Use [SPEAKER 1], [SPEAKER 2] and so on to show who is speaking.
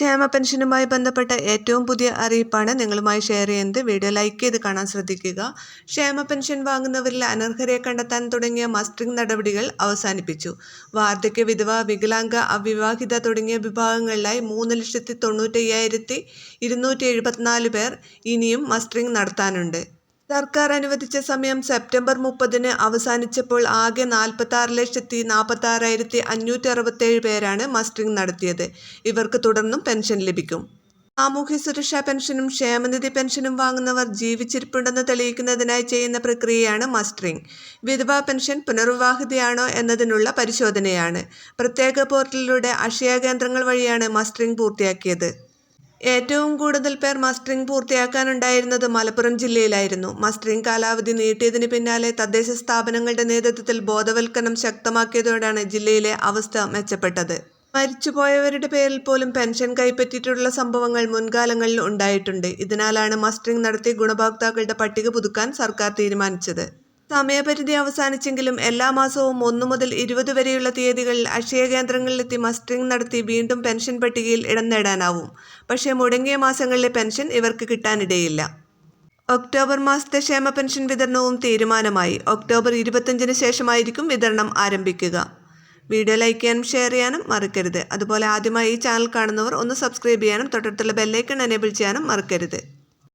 [SPEAKER 1] ക്ഷേമ പെൻഷനുമായി ബന്ധപ്പെട്ട ഏറ്റവും പുതിയ അറിയിപ്പാണ് നിങ്ങളുമായി ഷെയർ ചെയ്യുന്നത്. വീഡിയോ ലൈക്ക് ചെയ്ത് കാണാൻ ശ്രദ്ധിക്കുക. ക്ഷേമ പെൻഷൻ വാങ്ങുന്നവരിൽ അനർഹരെ കണ്ടെത്താൻ തുടങ്ങിയ മസ്റ്ററിംഗ് നടപടികൾ അവസാനിപ്പിച്ചു. വാർദ്ധക്യ വിധവ വികലാംഗ അവിവാഹിത തുടങ്ങിയ വിഭാഗങ്ങളിലായി മൂന്ന് ലക്ഷത്തി തൊണ്ണൂറ്റയ്യായിരത്തി ഇരുന്നൂറ്റി എഴുപത്തിനാല് പേർ ഇനിയും മസ്റ്ററിംഗ് നടത്താനുണ്ട്. സർക്കാർ അനുവദിച്ച സമയം സെപ്റ്റംബർ മുപ്പതിന് അവസാനിച്ചപ്പോൾ ആകെ നാൽപ്പത്തി ആറ് ലക്ഷത്തി നാൽപ്പത്തി ആറായിരത്തി അഞ്ഞൂറ്റി അറുപത്തേഴ് പേരാണ് മസ്റ്ററിംഗ് നടത്തിയത്. ഇവർക്ക് തുടർന്നും പെൻഷൻ ലഭിക്കും. സാമൂഹ്യ സുരക്ഷാ പെൻഷനും ക്ഷേമനിധി പെൻഷനും വാങ്ങുന്നവർ ജീവിച്ചിരിപ്പുണ്ടെന്ന് തെളിയിക്കുന്നതിനായി ചെയ്യുന്ന പ്രക്രിയയാണ് മസ്റ്ററിംഗ്. വിധവാ പെൻഷൻ പുനർവിവാഹിതയാണോ എന്നതിനുള്ള പരിശോധനയാണ്. പ്രത്യേക പോർട്ടലിലൂടെ അക്ഷയ കേന്ദ്രങ്ങൾ വഴിയാണ് മസ്റ്ററിംഗ് പൂർത്തിയാക്കിയത്. ഏറ്റവും കൂടുതൽ പേർ മസ്റ്ററിംഗ് പൂർത്തിയാക്കാനുണ്ടായിരുന്നത് മലപ്പുറം ജില്ലയിലായിരുന്നു. മസ്റ്ററിംഗ് കാലാവധി നീട്ടിയതിന് പിന്നാലെ തദ്ദേശ സ്ഥാപനങ്ങളുടെ നേതൃത്വത്തിൽ ബോധവൽക്കരണം ശക്തമാക്കിയതോടെയാണ് ജില്ലയിലെ അവസ്ഥ മെച്ചപ്പെട്ടത്. മരിച്ചുപോയവരുടെ പേരിൽ പോലും പെൻഷൻ കൈപ്പറ്റിയിട്ടുള്ള സംഭവങ്ങൾ മുൻകാലങ്ങളിൽ ഉണ്ടായിട്ടുണ്ട്. ഇതിനാലാണ് മസ്റ്ററിംഗ് നടത്തി ഗുണഭോക്താക്കളുടെ പട്ടിക പുതുക്കാൻ സർക്കാർ തീരുമാനിച്ചത്. സമയപരിധി അവസാനിച്ചെങ്കിലും എല്ലാ മാസവും ഒന്നു മുതൽ ഇരുപത് വരെയുള്ള തീയതികളിൽ അക്ഷയ കേന്ദ്രങ്ങളിലെത്തി മസ്റ്ററിംഗ് നടത്തി വീണ്ടും പെൻഷൻ പട്ടികയിൽ ഇടം നേടാനാവും. പക്ഷേ മുടങ്ങിയ മാസങ്ങളിലെ പെൻഷൻ ഇവർക്ക് കിട്ടാനിടയില്ല. ഒക്ടോബർ മാസത്തെ ക്ഷേമ പെൻഷൻ വിതരണവും തീരുമാനമായി. ഒക്ടോബർ ഇരുപത്തഞ്ചിന് ശേഷമായിരിക്കും വിതരണം ആരംഭിക്കുക. വീഡിയോ ലൈക്ക് ചെയ്യാനും ഷെയർ ചെയ്യാനും മറക്കരുത്. അതുപോലെ ആദ്യമായി ഈ ചാനൽ കാണുന്നവർ ഒന്ന് സബ്സ്ക്രൈബ് ചെയ്യാനും തൊട്ടടുത്തുള്ള ബെല്ലൈക്കൺ എനേബിൾ ചെയ്യാനും മറക്കരുത്.